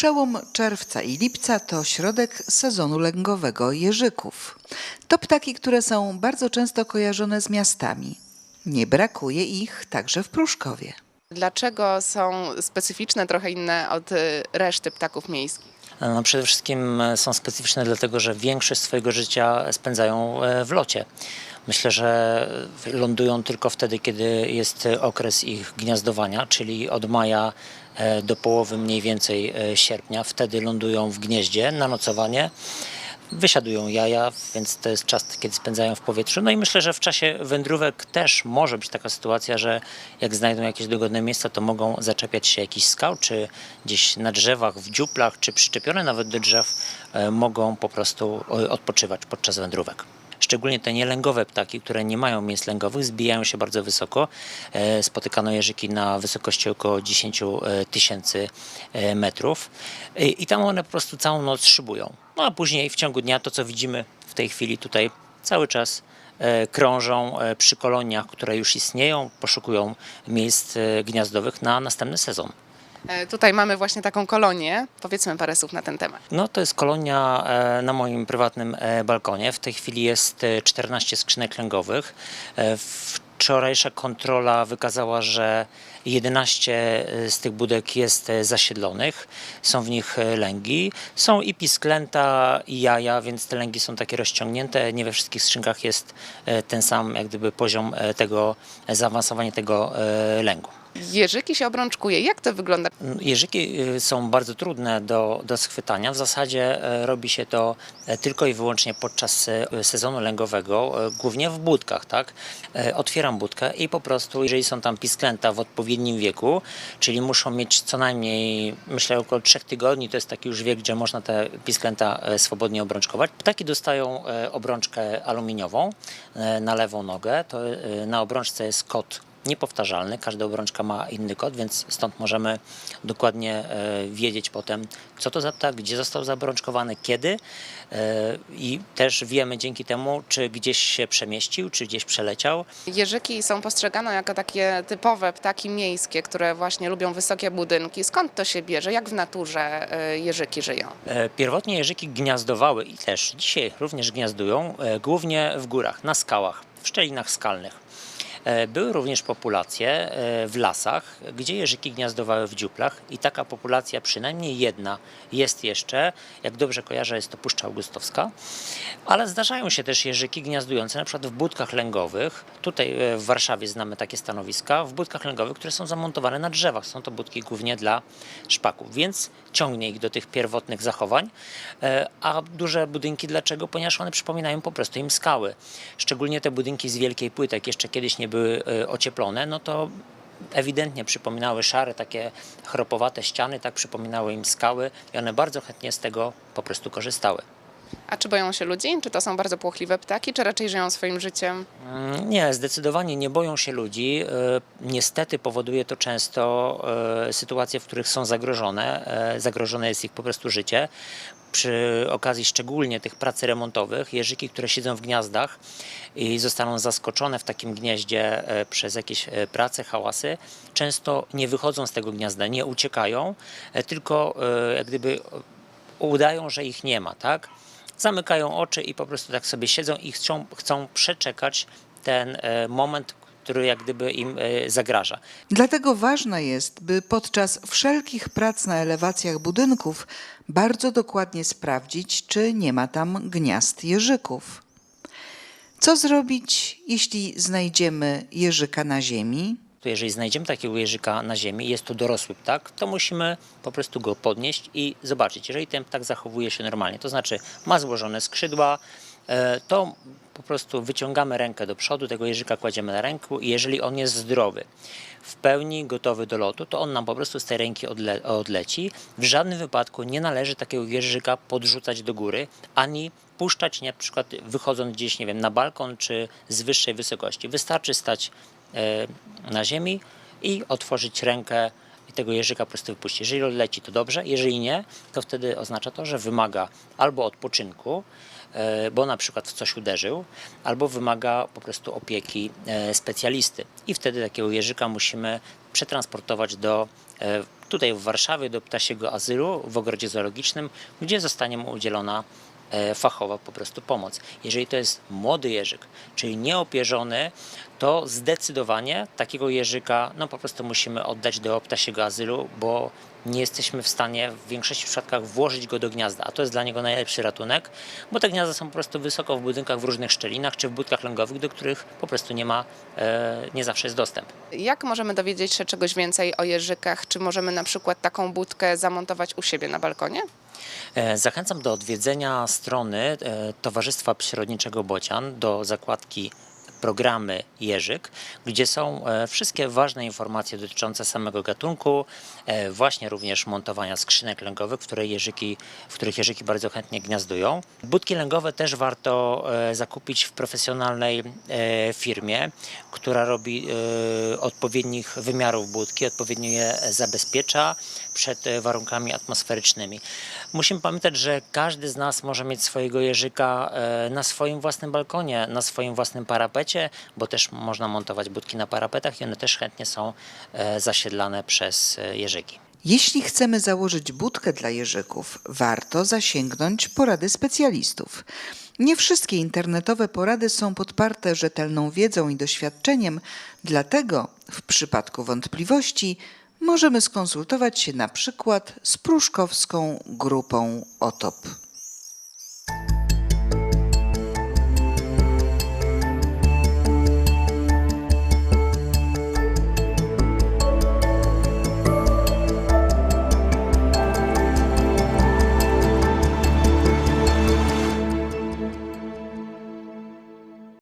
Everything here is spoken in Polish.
Przełom czerwca i lipca to środek sezonu lęgowego jeżyków. To ptaki, które są bardzo często kojarzone z miastami. Nie brakuje ich także w Pruszkowie. Dlaczego są specyficzne, trochę inne od y, reszty ptaków miejskich? No przede wszystkim e, są specyficzne dlatego, że większość swojego życia spędzają e, w locie. Myślę, że lądują tylko wtedy, kiedy jest okres ich gniazdowania, czyli od maja e, do połowy mniej więcej e, sierpnia. Wtedy lądują w gnieździe na nocowanie. Wysiadują jaja, więc to jest czas, kiedy spędzają w powietrzu. No i myślę, że w czasie wędrówek też może być taka sytuacja, że jak znajdą jakieś dogodne miejsca, to mogą zaczepiać się jakichś skał, czy gdzieś na drzewach, w dziuplach, czy przyczepione nawet do drzew, e, mogą po prostu odpoczywać podczas wędrówek. Szczególnie te nielęgowe ptaki, które nie mają miejsc lęgowych, zbijają się bardzo wysoko. E, Spotykano jeżyki na wysokości około 10 tysięcy e, metrów E, i tam one po prostu całą noc szybują. No a później w ciągu dnia to, co widzimy w tej chwili tutaj cały czas e, krążą e, przy koloniach, które już istnieją, poszukują miejsc e, gniazdowych na następny sezon. E, Tutaj mamy właśnie taką kolonię. Powiedzmy parę słów na ten temat. No to jest kolonia e, na moim prywatnym e, balkonie. W tej chwili jest e, 14 skrzynek lęgowych. Wczorajsza kontrola wykazała, że 11 z tych budek jest zasiedlonych. Są w nich lęgi. Są i pisklęta, i jaja, więc te lęgi są takie rozciągnięte. Nie we wszystkich skrzynkach jest ten sam jak gdyby poziom tego, zaawansowania tego lęgu. Jeżyki się obrączkuje. Jak to wygląda? Jeżyki y, są bardzo trudne do, do schwytania. W zasadzie e, robi się to e, tylko i wyłącznie podczas e, sezonu lęgowego, głównie w budkach. Tak? Otwieram budkę i po prostu, jeżeli są tam pisklęta w odpowiednim wieku, czyli muszą mieć co najmniej, myślę, około 3 tygodni, to jest taki już wiek, gdzie można te pisklęta swobodnie obrączkować. Ptaki dostają obrączkę aluminiową na lewą nogę. To na obrączce jest kod niepowtarzalny. Każda obrączka ma inny kod, więc stąd możemy dokładnie e, wiedzieć potem, co to za ptak, gdzie został zabrączkowany, kiedy e, i też wiemy dzięki temu, czy gdzieś się przemieścił, czy gdzieś przeleciał. Jeżyki są postrzegane jako takie typowe ptaki miejskie, które właśnie lubią wysokie budynki. Skąd to się bierze? Jak w naturze e, jeżyki żyją? Pierwotnie jeżyki gniazdowały i też dzisiaj również gniazdują głównie w górach, na skałach, w szczelinach skalnych. E, Były również populacje e, w lasach, gdzie jeżyki gniazdowały w dziuplach i taka populacja, przynajmniej jedna, jest jeszcze. Jak dobrze kojarzę, jest to Puszcza Augustowska. Ale zdarzają się też jeżyki gniazdujące na przykład w budkach lęgowych. Tutaj e, w Warszawie znamy takie stanowiska, w budkach lęgowych, które są zamontowane na drzewach. Są to budki głównie dla szpaków, więc ciągnie ich do tych pierwotnych zachowań. A duże budynki dlaczego? Ponieważ one przypominają po prostu im skały. Szczególnie te budynki z wielkiej płyty, jeszcze kiedyś nie były e, ocieplone, no to ewidentnie przypominały szare, takie chropowate ściany, tak przypominały im skały i one bardzo chętnie z tego po prostu korzystały. A czy boją się ludzi? Czy to są bardzo płochliwe ptaki, czy raczej żyją swoim życiem? Mm, Nie, zdecydowanie nie boją się ludzi. E, Niestety powoduje to często e, sytuacje, w których są zagrożone. e, Zagrożone jest ich po prostu życie. Przy okazji szczególnie tych prac remontowych, jeżyki, które siedzą w gniazdach i zostaną zaskoczone w takim gnieździe przez jakieś prace, hałasy, często nie wychodzą z tego gniazda, nie uciekają, tylko jak gdyby udają, że ich nie ma, tak? Zamykają oczy i po prostu tak sobie siedzą i chcą, chcą przeczekać ten e, moment, który jak gdyby im e, zagraża. Dlatego ważne jest, by podczas wszelkich prac na elewacjach budynków bardzo dokładnie sprawdzić, czy nie ma tam gniazd jeżyków. Co zrobić, jeśli znajdziemy jeżyka na ziemi? To jeżeli znajdziemy takiego jeżyka na ziemi, jest to dorosły ptak, to musimy po prostu go podnieść i zobaczyć. Jeżeli ten ptak zachowuje się normalnie, to znaczy ma złożone skrzydła, e, to po prostu wyciągamy rękę do przodu, tego jeżyka kładziemy na ręku i jeżeli on jest zdrowy, w pełni gotowy do lotu, to on nam po prostu z tej ręki odle odleci. W żadnym wypadku nie należy takiego jeżyka podrzucać do góry, ani puszczać na przykład wychodząc gdzieś, nie wiem, na balkon czy z wyższej wysokości. Wystarczy stać na ziemi i otworzyć rękę i tego jeżyka po prostu wypuścić. Jeżeli odleci, to dobrze, jeżeli nie, to wtedy oznacza to, że wymaga albo odpoczynku, e, bo na przykład w coś uderzył, albo wymaga po prostu opieki e, specjalisty. I wtedy takiego jeżyka musimy przetransportować do e, tutaj w Warszawie do ptasiego azylu w ogrodzie zoologicznym, gdzie zostanie mu udzielona e, fachowa po prostu pomoc. Jeżeli to jest młody jeżyk, czyli nieopierzony, to zdecydowanie takiego jeżyka no po prostu musimy oddać do ptasiego azylu, bo nie jesteśmy w stanie w większości przypadkach włożyć go do gniazda, a to jest dla niego najlepszy ratunek, bo te gniazda są po prostu wysoko w budynkach w różnych szczelinach czy w budkach lęgowych, do których po prostu nie ma, e, nie zawsze jest dostęp. Jak możemy dowiedzieć się czegoś więcej o jeżykach? Czy możemy na przykład taką budkę zamontować u siebie na balkonie? E, Zachęcam do odwiedzenia strony e, Towarzystwa Przyrodniczego Bocian do zakładki programy Jeżyk, gdzie są e, wszystkie ważne informacje dotyczące samego gatunku, e, właśnie również montowania skrzynek lęgowych, w, której jeżyki, w których jeżyki bardzo chętnie gniazdują. Budki lęgowe też warto e, zakupić w profesjonalnej firmie, która robi odpowiednich wymiarów budki, odpowiednio je zabezpiecza przed warunkami atmosferycznymi. Musimy pamiętać, że każdy z nas może mieć swojego jeżyka na swoim własnym balkonie, na swoim własnym parapecie, bo też można montować budki na parapetach i one też chętnie są e, zasiedlane przez e, jeżyki. Jeśli chcemy założyć budkę dla jeżyków, warto zasięgnąć porady specjalistów. Nie wszystkie internetowe porady są podparte rzetelną wiedzą i doświadczeniem, dlatego w przypadku wątpliwości możemy skonsultować się na przykład z pruszkowską grupą OTOP.